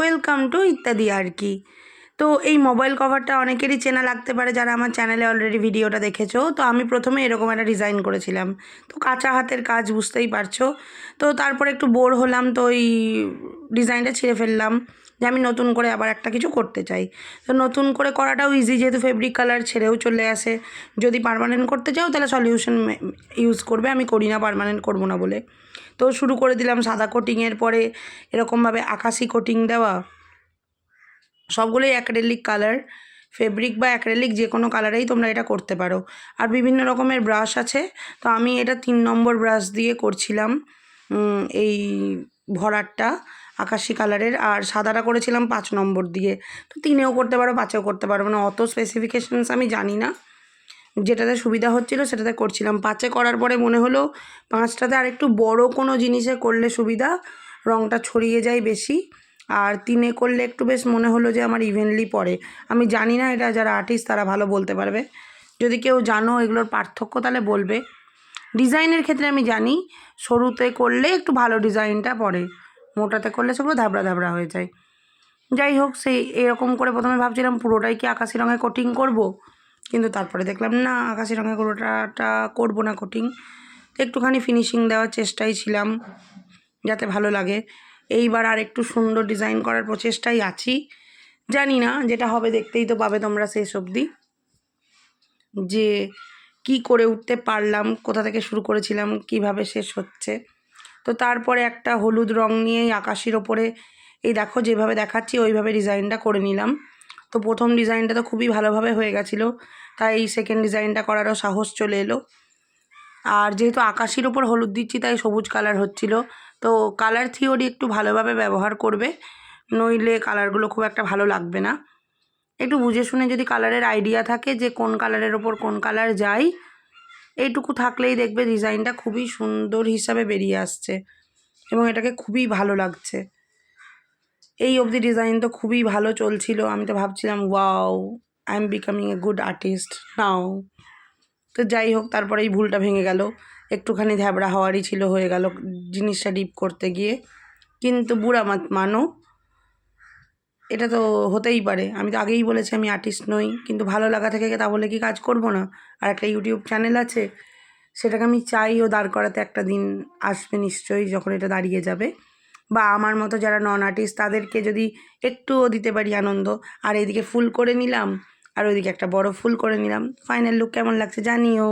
Welcome to ইত্যাদি আর কি। তো এই মোবাইল কভারটা অনেকেরই চেনা লাগতে পারে যারা আমার চ্যানেলে অলরেডি ভিডিওটা দেখেছ। তো আমি প্রথমে এরকম একটা ডিজাইন করেছিলাম। তো কাঁচা হাতের কাজ বুঝতেই পারছ। তো তারপরে একটু বোর হলাম, তো ওই ডিজাইনটা ছিঁড়ে ফেললাম যে আমি নতুন করে আবার একটা কিছু করতে চাই। তো নতুন করে করাটাও ইজি যেহেতু ফেব্রিক কালার ছেড়েও চলে আসে। যদি পারমানেন্ট করতে চাও, তাহলে সলিউশন ইউজ করবে। আমি করি না পারমানেন্ট করব না বলে। তো শুরু করে দিলাম সাদা কোটিংয়ের পরে এরকমভাবে আকাশি কোটিং দেওয়া। সবগুলোই অ্যাক্রেলিক কালার ফেব্রিক বা অ্যাক্রেলিক যে কোনো কালারেই তোমরা এটা করতে পারো। আর বিভিন্ন রকমের ব্রাশ আছে, তো আমি এটা তিন নম্বর ব্রাশ দিয়ে করছিলাম এই ভরাটটা আকাশি কালারের আর সাদাটা করেছিলাম পাঁচ নম্বর দিয়ে। তো তিনেও করতে পারো, পাঁচেও করতে পারো মানে অত স্পেসিফিকেশনস আমি জানি না। যেটাতে সুবিধা হচ্ছিল সেটাতে করছিলাম। পাঁচে করার পরে মনে হলো পাঁচটাতে আর একটু বড় কোনো জিনিসে করলে সুবিধা রঙটা ছড়িয়ে যায় বেশি। আর তিনে করলে একটু বেশ মনে হলো যে আমার ইভেনলি পড়ে। আমি জানি না এটা যারা আর্টিস্ট তারা ভালো বলতে পারবে। যদি কেউ জানো এগুলোর পার্থক্য তাহলে বলবে। ডিজাইনের ক্ষেত্রে আমি জানি, সরুতে করলে একটু ভালো ডিজাইনটা পড়ে, মোটাতে করলে সেগুলো ধাবড়া ধাবড়া হয়ে যায়। যাই হোক, সেই এরকম করে প্রথমে ভাবছিলাম পুরোটাই কি আকাশি রঙে কোটিং করব? কিন্তু তারপরে দেখলাম, না আকাশি রঙের পুরোটাটা করব না কোটিং একটুখানি ফিনিশিং দেওয়ার চেষ্টাই ছিলাম, যাতে ভালো লাগে। এইবার আর একটু সুন্দর ডিজাইন করার প্রচেষ্টাই আছি। জানি না, যেটা হবে দেখতেই তো পাবে তোমরা শেষ অবধি। যে কি করে উঠতে পারলাম, কোথা থেকে শুরু করেছিলাম, কীভাবে শেষ হচ্ছে। তো তারপরে একটা হলুদ রং নিয়েই আকাশির ওপরে, এই দেখো যেভাবে দেখাচ্ছি, ওইভাবে ডিজাইনটা করে নিলাম। তো প্রথম ডিজাইনটা তো খুবই ভালোভাবে হয়ে গেছিল, তাই এই সেকেন্ড ডিজাইনটা করারও সাহস চলে এলো। আর যেহেতু আকাশির ওপর হলুদ দিচ্ছি, তাই সবুজ কালার হচ্ছিল। তো কালার থিওরি একটু ভালোভাবে ব্যবহার করবে, নইলে কালারগুলো খুব একটা ভালো লাগবে না। একটু বুঝে শুনে যদি কালারের আইডিয়া থাকে যে কোন কালারের ওপর কোন কালার যায়, এইটুকু থাকলেই দেখবে ডিজাইনটা খুবই সুন্দর হিসাবে বেরিয়ে আসছে এবং এটাকে খুবই ভালো লাগছে। এই অবধি ডিজাইন তো খুবই ভালো চলছিল। আমি তো ভাবছিলাম wow I am becoming a good artist now তো যাই হোক তারপরে এই ভুলটা ভেঙে গেল। একটুখানি ধ্যাবড়া হওয়ারই ছিল, হয়ে গেল জিনিসটা ডিপ করতে গিয়ে। কিন্তু বুড়া মাত মানো, এটা তো হতেই পারে। আমি তো আগেই বলেছি আমি আর্টিস্ট নই, কিন্তু ভালো লাগা থেকে তা বলে কি কাজ করব না? আর একটা ইউটিউব চ্যানেল আছে, সেটাকে আমি চাই ও দাঁড় করাতে একটা দিন আসবে নিশ্চয়ই, যখন এটা দাঁড়িয়ে যাবে। বা আমার মতো যারা নন আর্টিস্ট তাদেরকে যদি একটুও দিতে পারি আনন্দ, আর এদিকে ফুল করে নিলাম, আর ওইদিকে একটা বড় ফুল করে নিলাম ফাইনাল লুক কেমন লাগছে জানিও।